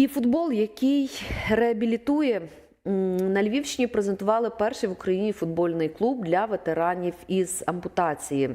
І футбол, який реабілітує. На Львівщині презентували перший в Україні футбольний клуб для ветеранів із ампутації.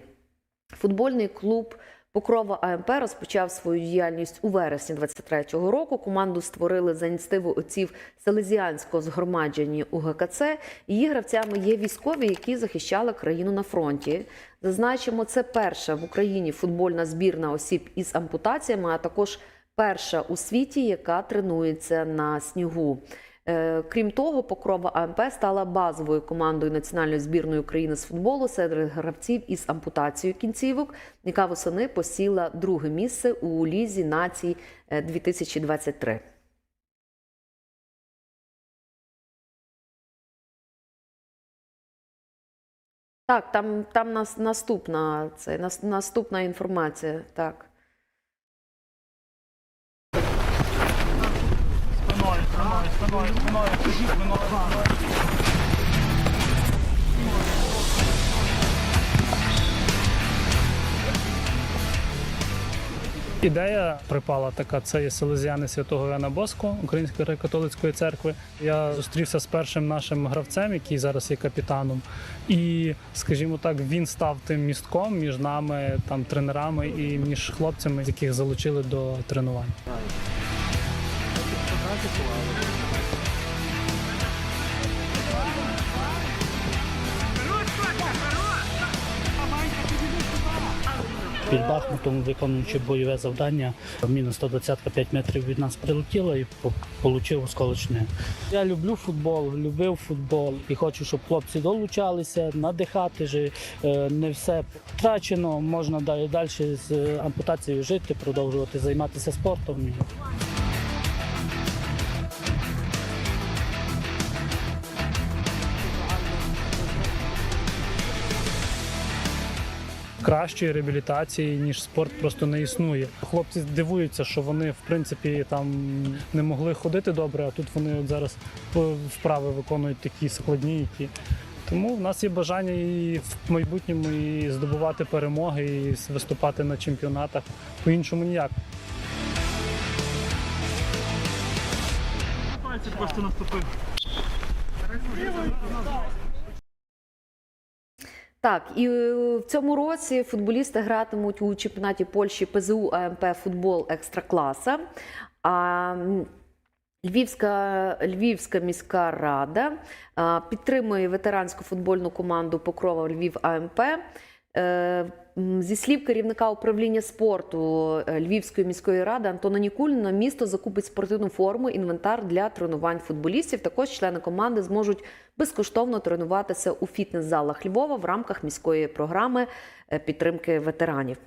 Футбольний клуб Покрова АМП розпочав свою діяльність у вересні 23-го року. Команду створили за ініціативу отців Селезіанського згромадження УГКЦ. Її гравцями є військові, які захищали країну на фронті. Зазначимо, це перша в Україні футбольна збірна осіб із ампутаціями, а також перша у світі, яка тренується на снігу. Е, Крім того, Покрова АМП стала базовою командою національної збірної України з футболу серед гравців із ампутацією кінцівок, яка восени посіла друге місце у лізі націй е, 2023. Так, там, там нас, наступна, це, нас, наступна інформація. Так. Спиною, Ідея припала така: це є селезіани святого Яна Боско Української греко-католицької церкви. Я зустрівся з першим нашим гравцем, який зараз є капітаном. І, скажімо так, він став тим містком між нами, там тренерами і між хлопцями, яких залучили до тренувань. Під Бахмутом, виконуючи бойове завдання, мінус 120 5 метрів від нас прилетіло і отримав осколочне. Я люблю футбол, любив футбол і хочу, щоб хлопці долучалися, надихати же. Е, Не все втрачено, можна далі з ампутацією жити, продовжувати займатися спортом. Кращої реабілітації, ніж спорт, просто не існує. Хлопці дивуються, що вони в принципі там не могли ходити добре, а тут вони от зараз е, вправи виконують такі складні, які. Тому в нас є бажання і в майбутньому і здобувати перемоги, і виступати на чемпіонатах. По-іншому ніяк. Просто наступив. Так, і е, в цьому році футболісти гратимуть у чемпіонаті Польщі ПЗУ АМП футбол екстракласа. А Львівська, Львівська міська рада підтримує ветеранську футбольну команду Покрова Львів АМП. Е, Зі слів керівника управління спорту е, Львівської міської ради Антона Нікуліна, місто закупить спортивну форму, інвентар для тренувань футболістів. Також члени команди зможуть безкоштовно тренуватися у фітнес-залах Львова в рамках міської програми е, підтримки ветеранів.